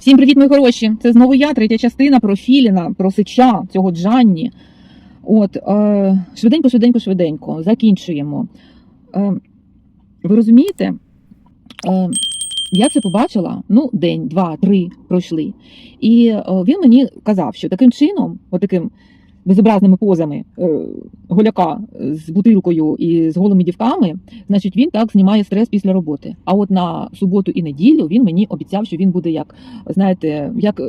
Всім привіт, мої хороші! Це знову я, третя частина про Філіна, про Сича, цього Джанні. От, е, швиденько, швиденько, швиденько, закінчуємо. Е, ви розумієте? Е, я це побачила, ну, день, два, три пройшли. І е, він мені казав, що таким чином, отаким безобразними позами е, голяка з бутилкою і з голими дівками, значить, він так знімає стрес після роботи. А от на суботу і неділю він мені обіцяв, що він буде як, знаєте, як,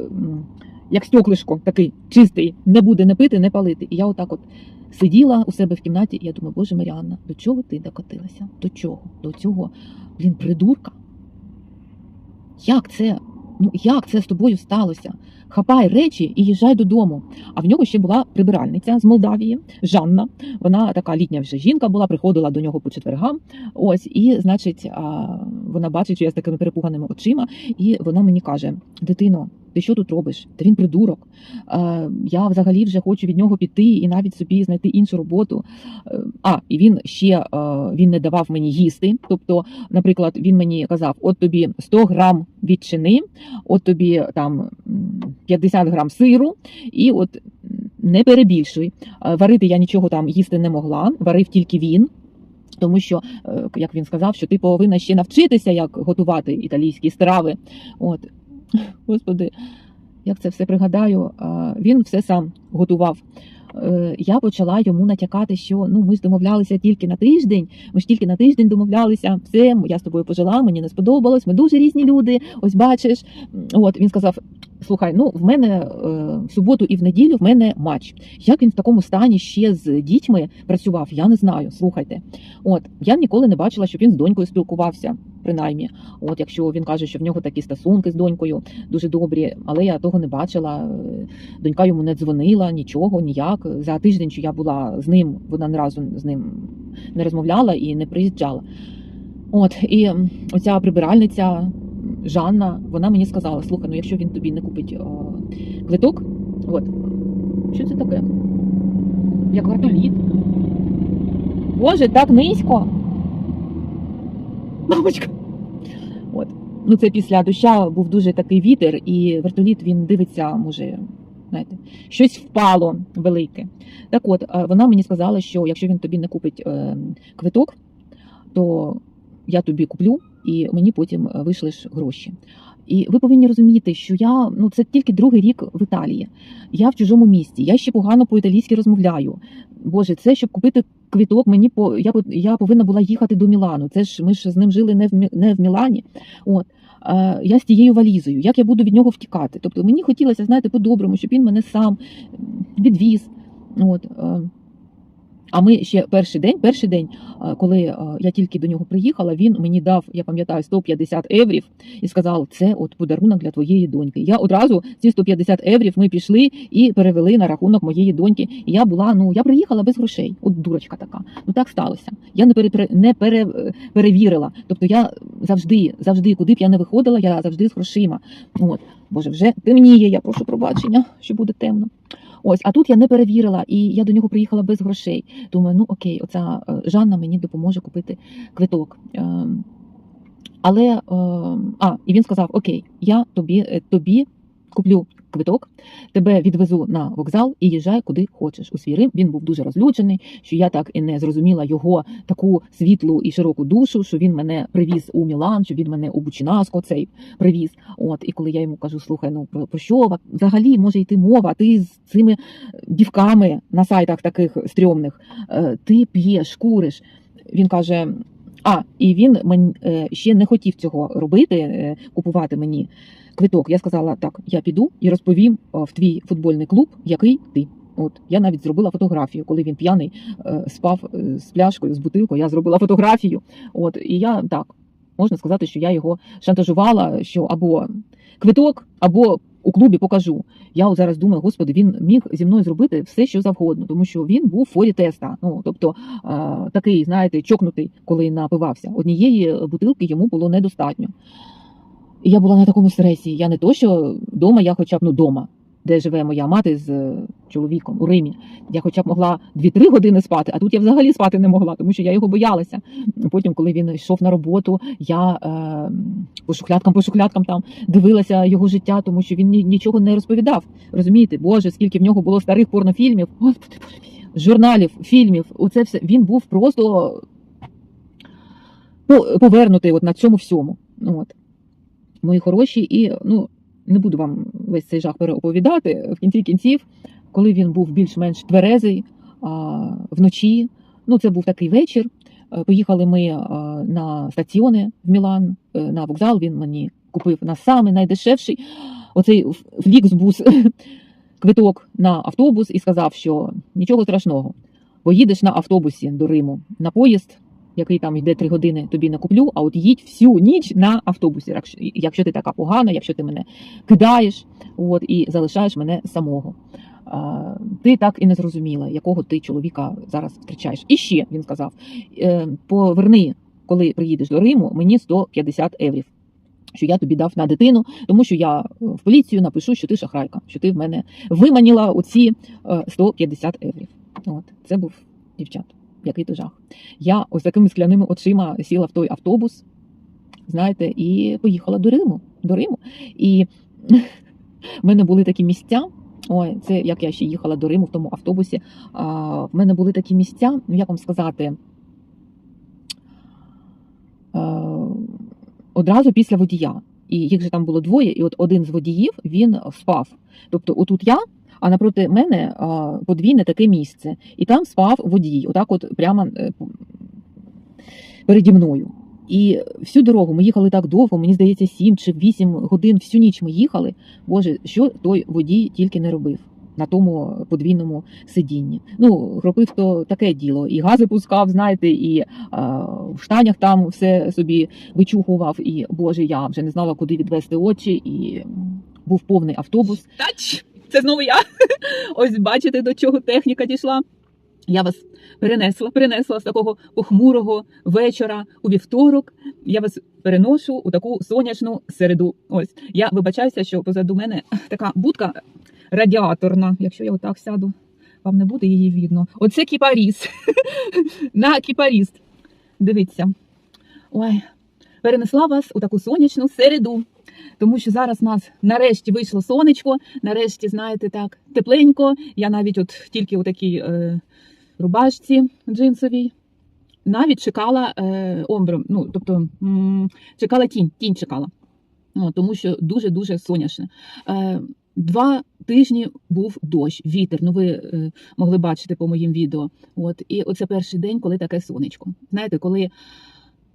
як стеклишко такий чистий, не буде не пити, не палити. І я отак от сиділа у себе в кімнаті, і я думаю, боже Маріанна, до чого ти докотилася? До чого? До цього, блін, придурка. Як це? Ну як це з тобою сталося? Хапай речі і їжджай додому. А в нього ще була прибиральниця з Молдавії, Жанна. Вона така літня вже жінка була, приходила до нього по четвергам. Ось, і, значить, вона бачить, що я з такими перепуганими очима, і вона мені каже: Дитино, ти що тут робиш? Та він придурок. Я взагалі вже хочу від нього піти і навіть собі знайти іншу роботу. Е, а, і він ще е, він не давав мені їсти. Тобто, наприклад, він мені казав: от тобі 100 грам ветчини, от тобі там м, 50 грам сиру, і от не перебільшуй. Е, Варити я нічого там їсти не могла, варив тільки він. Тому що, як він сказав, що ти повинна ще навчитися, як готувати італійські страви. От, господи, як це все пригадаю, він все сам готував. Е, Я почала йому натякати, що ну ми ж домовлялися тільки на тиждень. Ми ж тільки на тиждень домовлялися. Все, я з тобою пожила, мені не сподобалось. Ми дуже різні люди. Ось бачиш. От він сказав: слухай, ну в мене е, в суботу і в неділю в мене матч. Як він в такому стані ще з дітьми працював? Я не знаю. Слухайте, от я ніколи не бачила, щоб він з донькою спілкувався. Принаймні, от якщо він каже, що в нього такі стосунки з донькою дуже добрі, але я того не бачила. Е, Донька йому не дзвонила, нічого, ніяк. За тиждень, що я була з ним, вона ні разу з ним не розмовляла і не приїжджала. От і оця прибиральниця Жанна, вона мені сказала: слухай, ну якщо він тобі не купить о, квиток, от що це таке? Як вертоліт. Боже, так низько. Мамочка. От. Ну, це після доща був дуже такий вітер, і вертоліт він дивиться, може, знаєте, щось впало велике. Так от, е, вона мені сказала, що якщо він тобі не купить е, квиток, то я тобі куплю і мені потім вийшли вишлеш гроші. І ви повинні розуміти, що я ну це тільки другий рік в Італії. Я в чужому місті, я ще погано по-італійськи розмовляю. Боже, це щоб купити квиток, мені по я я повинна була їхати до Мілану. Це ж ми ж з ним жили не в не в Мілані. От я з тією валізою. Як я буду від нього втікати? Тобто мені хотілося, знаєте, по-доброму, щоб він мене сам відвіз. От. е. А ми ще перший день, перший день, е, коли е, я тільки до нього приїхала, він мені дав, я пам'ятаю, 150 еврів і сказав, це от подарунок для твоєї доньки. Я одразу ці 150 еврів ми пішли і перевели на рахунок моєї доньки. І я була, ну я приїхала без грошей. От дурочка така. Ну так сталося. Я не пере, не пере, перевірила. Тобто я завжди, завжди, куди б я не виходила, я завжди з грошима. От, боже, вже темніє, я прошу пробачення, що буде темно. Ось, а тут я не перевірила, і я до нього приїхала без грошей. Думаю, ну окей, оця е, Жанна мені допоможе купити квиток. Ем, Але ем, а, і він сказав: Окей, я тобі, е, тобі куплю квиток, тебе відвезу на вокзал і їжджай куди хочеш. У свій Рим він був дуже розлючений, що я так і не зрозуміла його таку світлу і широку душу, що він мене привіз у Мілан, що він мене у Бучинаско цей привіз. От і коли я йому кажу, слухай, ну про, що взагалі може йти мова? Ти з цими дівками на сайтах таких стрьомних, е, ти п'єш, куриш. Він каже. А, і він мен- е, ще не хотів цього робити, е, купувати мені квиток. Я сказала, так, я піду і розповім в твій футбольний клуб, який ти. От я навіть зробила фотографію, коли він п'яний е, спав з пляшкою, з бутилкою. Я зробила фотографію. От і я так можна сказати, що я його шантажувала, що або квиток, або у клубі покажу. Я от зараз думаю, господи, він міг зі мною зробити все, що завгодно, тому що він був в форі теста. Ну тобто такий, знаєте, чокнутий, коли напивався. Однієї бутилки йому було недостатньо. І я була на такому стресі. Я не то, що вдома, я хоча б ну дома. Де живе моя мати з е, чоловіком у Римі. Я хоча б могла 2-3 години спати, а тут я взагалі спати не могла, тому що я його боялася. Потім, коли він йшов на роботу, я е, по шухлядкам, по шухлядкам там дивилася його життя, тому що він нічого не розповідав. Розумієте, Боже, скільки в нього було старих порнофільмів, журналів, фільмів. Оце все він був просто по- повернутий от на цьому всьому. От. Мої хороші, і ну, не буду вам весь цей жах переоповідати. В кінці кінців, коли він був більш-менш тверезий вночі, ну це був такий вечір. е, Поїхали ми а, на стаціони в Мілан, е, на вокзал. Він мені купив на самий найдешевший оцей Фліксбус квиток на автобус і сказав, що нічого страшного, поїдеш на автобусі до Риму на поїзд, який там йде три години, тобі не куплю, а от їдь всю ніч на автобусі, якщо- ти така погана, якщо ти мене кидаєш от, і залишаєш мене самого. Ти так і не зрозуміла, якого ти чоловіка зараз втрачаєш. І ще він сказав: е, поверни, коли приїдеш до Риму, мені 150 еврів. Що я тобі дав на дитину, тому що я е, в поліцію напишу, що ти шахрайка, що ти в мене виманіла оці е, 150 еврів. От це був дівчат. Який то жах. Я ось такими скляними очима сіла в той автобус, знаєте, і поїхала до Риму. До Риму. І в мене були такі місця. Ой, це як я ще їхала до Риму в тому автобусі. А, в мене були такі місця, ну як вам сказати, а, одразу після водія. І їх же там було двоє, і от один з водіїв він спав. Тобто, отут я, а напроти мене подвійне таке місце, і там спав водій, отак, от прямо е, переді мною. І всю дорогу ми їхали так довго, мені здається, 7 чи 8 годин всю ніч ми їхали. Боже, що той водій тільки не робив на тому подвійному сидінні. Ну, робив то таке діло. І гази пускав, знаєте, і а, в штанях там все собі вичухував. І Боже, я вже не знала, куди відвести очі, і був повний автобус. Тач! Це знову я. Ось бачите, до чого техніка дійшла. Я вас перенесла, перенесла з такого похмурого вечора у вівторок. Я вас переношу у таку сонячну середу. Ось я вибачаюся, що позаду мене така будка радіаторна. Якщо я отак сяду, вам не буде її видно. Оце кіпаріс. На кіпаріс. Дивіться. Ой, перенесла вас у таку сонячну середу. Тому що зараз нас нарешті вийшло сонечко, нарешті, знаєте, так, тепленько. Я навіть от тільки у такій е, рубашці джинсовій. Навіть чекала е, омбром, ну тобто чекала тінь, тінь чекала. О, тому що дуже-дуже сонячне. Е, два тижні був дощ, вітер. Ну ви е, могли бачити по моїм відео. От і оце перший день, коли таке сонечко. Знаєте, коли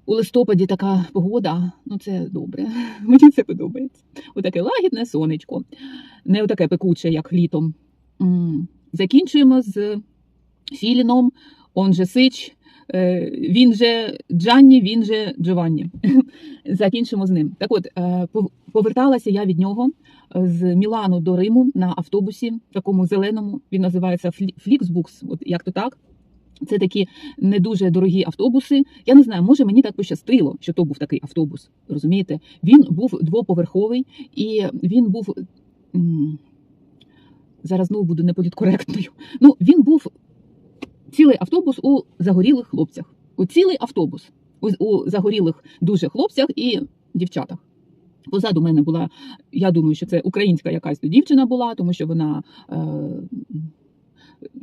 у листопаді така погода, ну це добре. Мені це подобається. Отаке лагідне сонечко, не отаке пекуче, як літом. Закінчуємо з Філіном, он же Сич, е, він же Джанні, він же Джованні. Закінчимо з ним. Так от, е, поверталася я від нього е, з Мілану до Риму на автобусі, такому зеленому. Він називається Флі- Фліксбукс, от як то так. Це такі не дуже дорогі автобуси. Я не знаю, може мені так пощастило, що то був такий автобус. Розумієте? Він був двоповерховий і він був. Зараз знову буду неполіткоректною. Ну, він був цілий автобус у загорілих хлопцях. У цілий автобус у, загорілих дуже хлопцях і дівчатах. Позаду мене була, я думаю, що це українська якась дівчина була, тому що вона, е,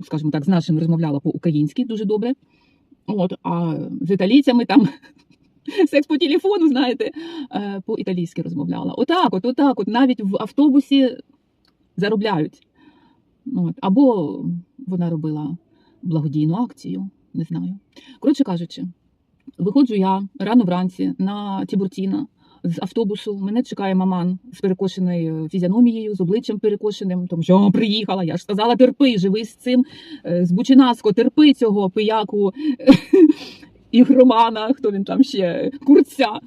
скажімо так, з нашим розмовляла по-українськи дуже добре. От, а з італійцями там секс по телефону, знаєте, е, по-італійськи розмовляла. Отак, от, отак, от навіть в автобусі заробляють. От. Або вона робила благодійну акцію, не знаю. Коротше кажучи, виходжу я рано вранці на Тібуртіна з автобусу. Мене чекає маман з перекошеною фізіономією, з обличчям перекошеним, тому що приїхала. Я ж сказала, терпи, живи з цим е, з Бучинаско, терпи цього пияку ігромана, хто він там ще курця.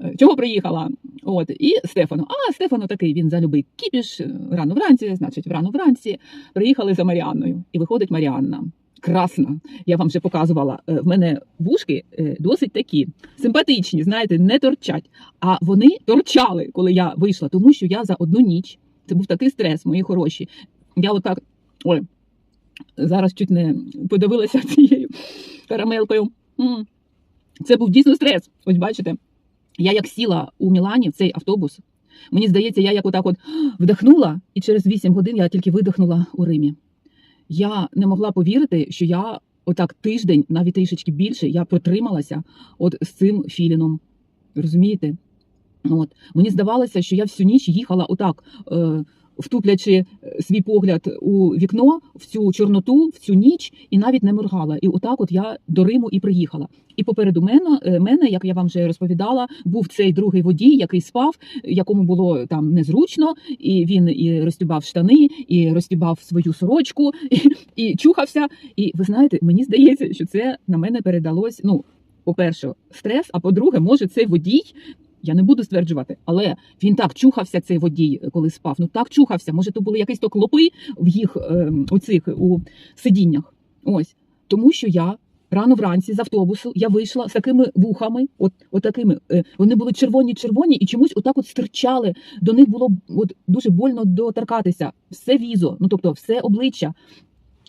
Е, Чого приїхала? От і Стефану. А Стефану такий він залюбить кіпіш е, рано вранці, значить, рано вранці приїхали за Маріанною. І виходить Маріанна. Красна, я вам вже показувала. Е, В мене вушки е, досить такі симпатичні, знаєте, не торчать. А вони торчали, коли я вийшла, тому що я за одну ніч Це був такий стрес, мої хороші. Я отак, ой, зараз чуть не подивилася цією карамелкою. Це був дійсно стрес. Ось бачите, я як сіла у Мілані в цей автобус. Мені здається, я як отак от вдихнула, і через 8 годин я тільки видихнула у Римі. Я не могла повірити, що я отак тиждень, навіть трішечки більше, я протрималася от з цим філіном. Розумієте? От. Мені здавалося, що я всю ніч їхала отак, е, втуплячи е, свій погляд у вікно в цю чорноту, в цю ніч, і навіть не моргала. І отак от я до Риму і приїхала. І попереду мене, е, мене, як я вам вже розповідала, був цей другий водій, який спав, якому було там незручно, і він і розтібав штани, і розтібав свою сорочку, і, і чухався. І ви знаєте, мені здається, що це на мене передалось. Ну, по-перше, стрес, а по-друге, може, цей водій. Я не буду стверджувати, але він так чухався, цей водій, коли спав. Ну так чухався. Може, то були якісь то клопи в їх е, оцих у сидіннях. Ось тому, що я рано вранці з автобусу я вийшла з такими вухами, от, от такими. Е, вони були червоні, червоні, і чомусь отак от стирчали. До них було от дуже больно доторкатися. Все візо, ну тобто, все обличчя.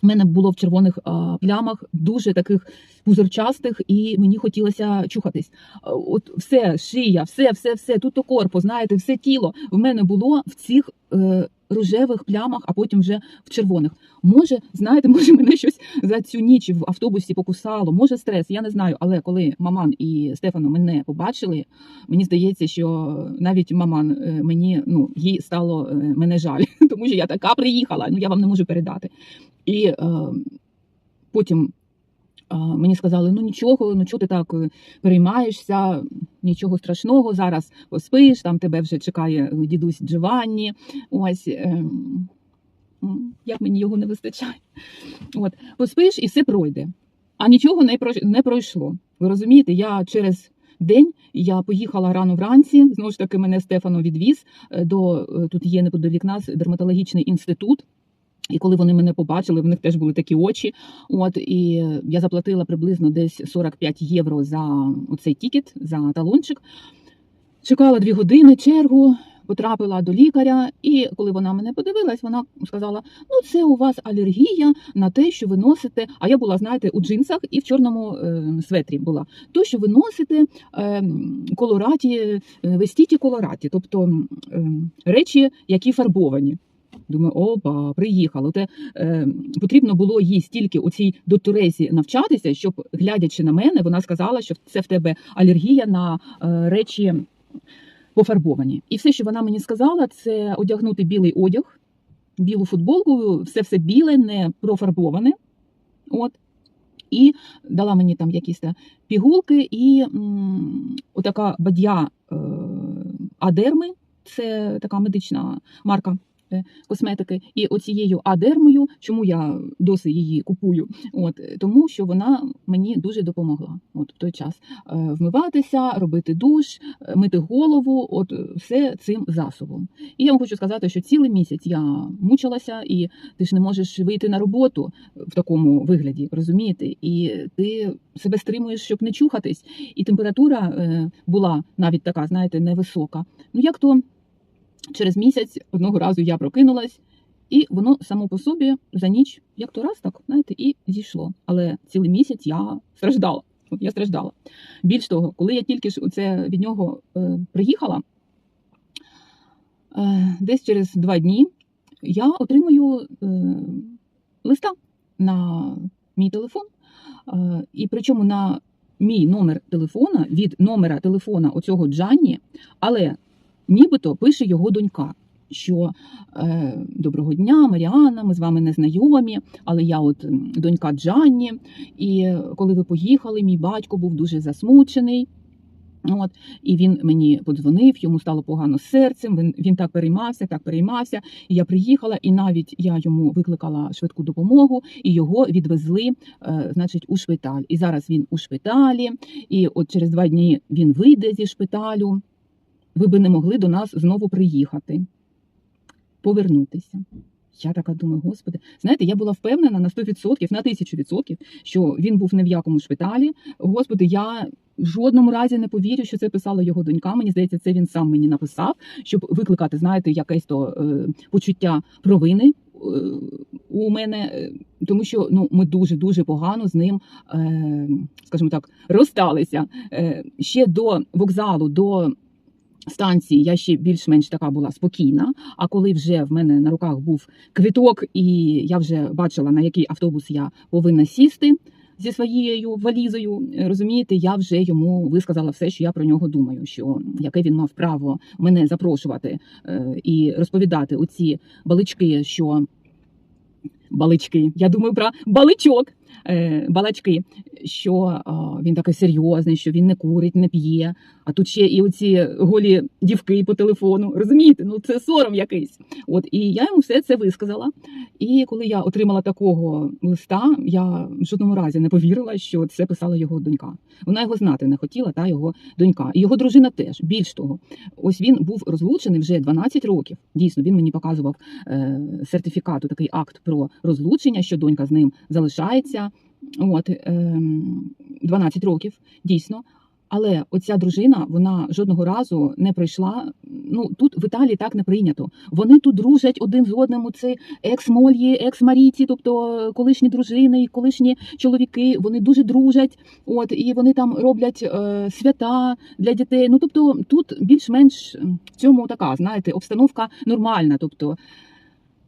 У мене було в червоних плямах, дуже таких пузирчастих, і мені хотілося чухатись. От все, шия, все, все, все, тут то корпус, знаєте, все тіло в мене було в цих е, рожевих плямах, а потім вже в червоних. Може, знаєте, може мене щось за цю ніч в автобусі покусало, може стрес, я не знаю. Але коли маман і Стефано мене побачили, мені здається, що навіть маман е, мені ну їй стало е, мене жаль, тому що я така приїхала. Ну я вам не можу передати. І е, потім е, мені сказали: ну нічого, ну чого ти так е, переймаєшся, нічого страшного, зараз поспиш, там тебе вже чекає е, дідусь Джованні. Ось е, як мені його не вистачає. От, поспиш і все пройде. А нічого не пройшло. Ви розумієте, я через день я поїхала рано вранці. Знову ж таки, мене Стефано відвіз е, до е, тут є неподалік нас дерматологічний інститут. І коли вони мене побачили, в них теж були такі очі. От і я заплатила приблизно десь 45 євро за цей тікет, за талончик. Чекала дві години чергу, потрапила до лікаря, і коли вона мене подивилась, вона сказала: ну, це у вас алергія на те, що ви носите. А я була, знаєте, у джинсах і в чорному е, светрі була. То, що ви носите е, колораті, е, вестіті колораті, тобто е, речі, які фарбовані. Думаю, опа, приїхало. Те е, потрібно було їй стільки у цій докторесі навчатися, щоб глядячи на мене, вона сказала, що це в тебе алергія на е, речі пофарбовані. І все, що вона мені сказала, це одягнути білий одяг, білу футболку, все все біле, не профарбоване. От. І дала мені там якісь пігулки, і м, отака бадья е, Адерми, це така медична марка косметики. І оцією адермою, чому я досі її купую? От е, тому, що вона мені дуже допомогла. От в той час Е, вмиватися, робити душ, е, мити голову, от е, все цим засобом. І я вам хочу сказати, що цілий місяць я мучилася, і ти ж не можеш вийти на роботу в такому вигляді, розумієте? І ти себе стримуєш, щоб не чухатись. І температура е, була навіть така, знаєте, невисока. Ну як то через місяць одного разу я прокинулась, і воно само по собі за ніч, як то раз, так знаєте, і зійшло. Але цілий місяць я страждала. Я страждала. Більш того, коли я тільки ж оце від нього е, приїхала, е, десь через два дні я отримую е, листа на мій телефон. Е, і причому на мій номер телефона від номера телефона оцього Джанні, але нібито пише його донька. Що е, доброго дня, Маріана, ми з вами не знайомі, але я от донька Джанні. І коли ви поїхали, мій батько був дуже засмучений. От, і він мені подзвонив, йому стало погано з серцем. Він, він так переймався, так переймався. І я приїхала, і навіть я йому викликала швидку допомогу, і його відвезли, е, значить, у шпиталь. І зараз він у шпиталі. І от через два дні він вийде зі шпиталю. Ви би не могли до нас знову приїхати, повернутися. Я така думаю, господи, знаєте, я була впевнена на 100%, на 1000%, що він був не в якому шпиталі. Господи, я в жодному разі не повірю, що це писала його донька. Мені здається, це він сам мені написав, щоб викликати, знаєте, якесь то е, почуття провини. е, У мене, тому що ну ми дуже дуже погано з ним, е, скажімо так, розсталися Е, ще до вокзалу, до станції я ще більш-менш така була спокійна. А коли вже в мене на руках був квиток, і я вже бачила, на який автобус я повинна сісти зі своєю валізою, е, розумієте, я вже йому висказала все, що я про нього думаю, що яке він мав право мене запрошувати е, і розповідати оці балички, що. Балички, я думаю про баличок, е, балачки, що а, він такий серйозний, що він не курить, не п'є. А тут ще і оці голі дівки по телефону. Розумієте? Ну це сором якийсь. От і я йому все це висказала. І коли я отримала такого листа, я в жодному разі не повірила, що це писала його донька. Вона його знати не хотіла, та його донька. І його дружина теж. Більш того, ось він був розлучений вже 12 років. Дійсно, він мені показував е, сертифікату, такий акт про розлучення, що донька з ним залишається. От е, 12 років, дійсно. Але оця дружина вона жодного разу не прийшла. Ну тут в Італії так не прийнято. Вони тут дружать один з одним. Це екс-мольї, екс-маріці, тобто колишні дружини, і колишні чоловіки. Вони дуже дружать. От і вони там роблять е, свята для дітей. Ну тобто тут більш-менш в цьому така, знаєте, обстановка нормальна. Тобто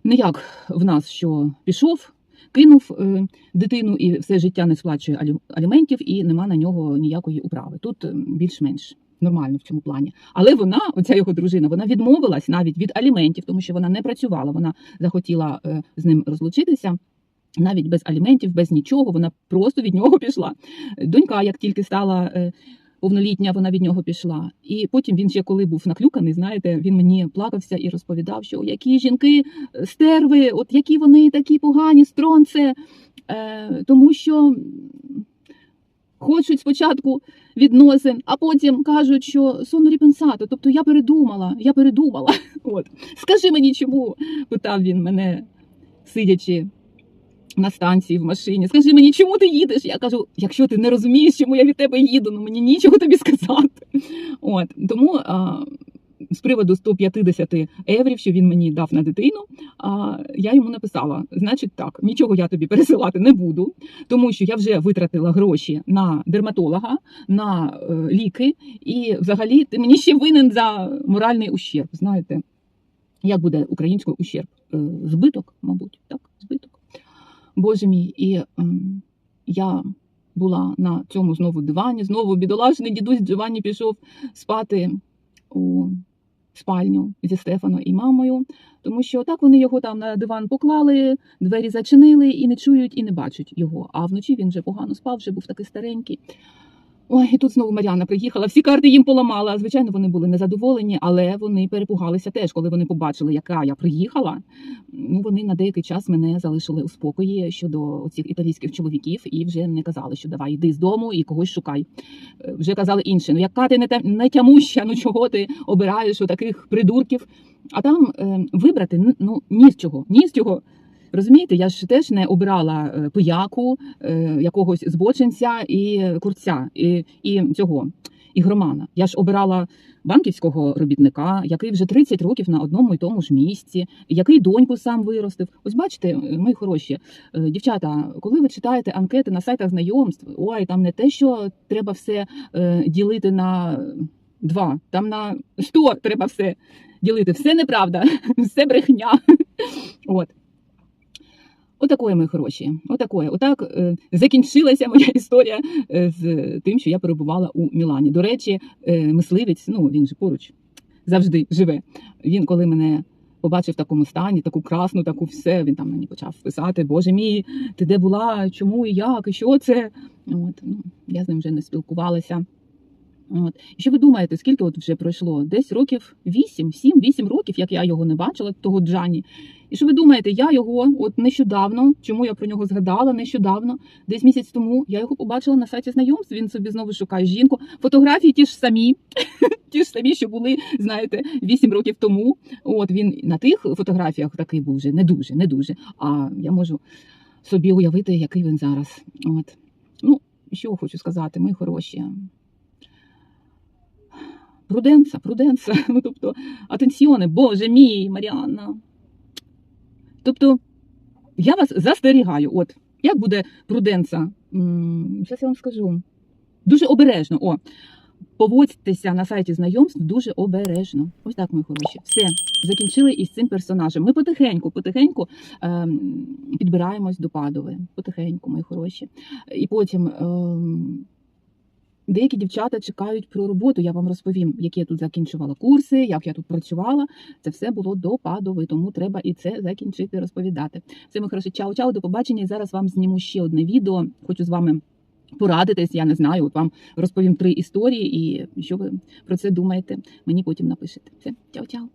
не як в нас, що пішов. Кинув е, дитину і все життя не сплачує алі- аліментів, і нема на нього ніякої управи. Тут е, більш-менш нормально в цьому плані. Але вона, оця його дружина, вона відмовилась навіть від аліментів, тому що вона не працювала. Вона захотіла е, з ним розлучитися. Навіть без аліментів, без нічого, вона просто від нього пішла. Донька, як тільки стала е, повнолітня, вона від нього пішла. І потім він ще коли був наклюканий, знаєте, він мені плакався і розповідав, що які жінки е, стерви, от які вони такі погані, стронце, е, тому що хочуть спочатку відносин, а потім кажуть, що соно ріпенсато. Тобто я передумала, я передумала. От скажи мені, чому? питав він мене, сидячи. На станції в машині, скажи мені, чому ти їдеш? Я кажу, якщо ти не розумієш, чому я від тебе їду, ну мені нічого тобі сказати. От тому а, з приводу 150 еврів, що він мені дав на дитину, а, я йому написала: значить, так, нічого я тобі пересилати не буду, тому що я вже витратила гроші на дерматолога, на е, ліки, і взагалі ти мені ще винен за моральний ущерб. Знаєте, як буде українською ущерб? Е, збиток, мабуть, так, збиток. Боже мій, і ем, я була на цьому знову дивані, знову бідолашний дідусь Джованні пішов спати у спальню зі Стефано і мамою, тому що так вони його там на диван поклали, двері зачинили і не чують, і не бачать його. А вночі він вже погано спав, вже був такий старенький. Ой, і тут знову Мар'яна приїхала. Всі карти їм поламала. Звичайно, вони були незадоволені, але вони перепугалися теж, коли вони побачили, яка я приїхала. Ну вони на деякий час мене залишили у спокої щодо цих італійських чоловіків і вже не казали, що давай йди з дому і когось шукай. Е, Вже казали інше. Ну яка ти не та не тямуща, ну чого ти обираєш у таких придурків? А там е, вибрати ну ні з чого, ні з чого. Розумієте, я ж теж не обирала е, пияку, е, якогось збочинця і курця, і, і цього ігромана. Я ж обирала банківського робітника, який вже 30 років на одному і тому ж місці, який доньку сам виростив. Ось бачите, е, мої хороші дівчата, коли ви читаєте анкети на сайтах знайомств, ой, там не те, що треба все ділити на два, там на 100 треба все ділити. Все неправда, все брехня. От. Отакої, мої хороші. Отакої. Отак е, закінчилася моя історія е, з тим, що я перебувала у Мілані. До речі, е, мисливець, ну він же поруч завжди живе. Він, коли мене побачив в такому стані, таку красну, таку все, він там мені почав писати: Боже мій, ти де була? Чому і як? І що це? От, ну, я з ним вже не спілкувалася. От. І що ви думаєте, скільки от вже пройшло? Десь років 8, 7, 8 років, як я його не бачила, того Джані. І що ви думаєте, я його от нещодавно, чому я про нього згадала нещодавно, десь місяць тому я його побачила на сайті знайомств. Він собі знову шукає жінку. Фотографії ті ж самі, ті ж самі, що були, знаєте, 8 років тому. От він на тих фотографіях такий був вже не дуже, не дуже. А я можу собі уявити, який він зараз. От. Ну, що хочу сказати, ми хороші. Пруденса, пруденса. Ну, тобто, атенсіони, боже мій, Маріанна. Тобто, я вас застерігаю, от, як буде пруденса? Зараз я вам скажу. Дуже обережно. О, поводьтеся на сайті знайомств дуже обережно. Ось так, мої хороші. Все, закінчили із цим персонажем. Ми потихеньку, потихеньку ем, підбираємось до падови. Потихеньку, мої хороші. І потім. Ем, Деякі дівчата чекають про роботу. Я вам розповім, які я тут закінчувала курси, як я тут працювала. Це все було до падови, тому треба і це закінчити розповідати. Все, ми хороші, чао-чао, до побачення. І зараз вам зніму ще одне відео. Хочу з вами порадитись. Я не знаю. От вам розповім три історії, і що ви про це думаєте, мені потім напишете. Все, чао-чао.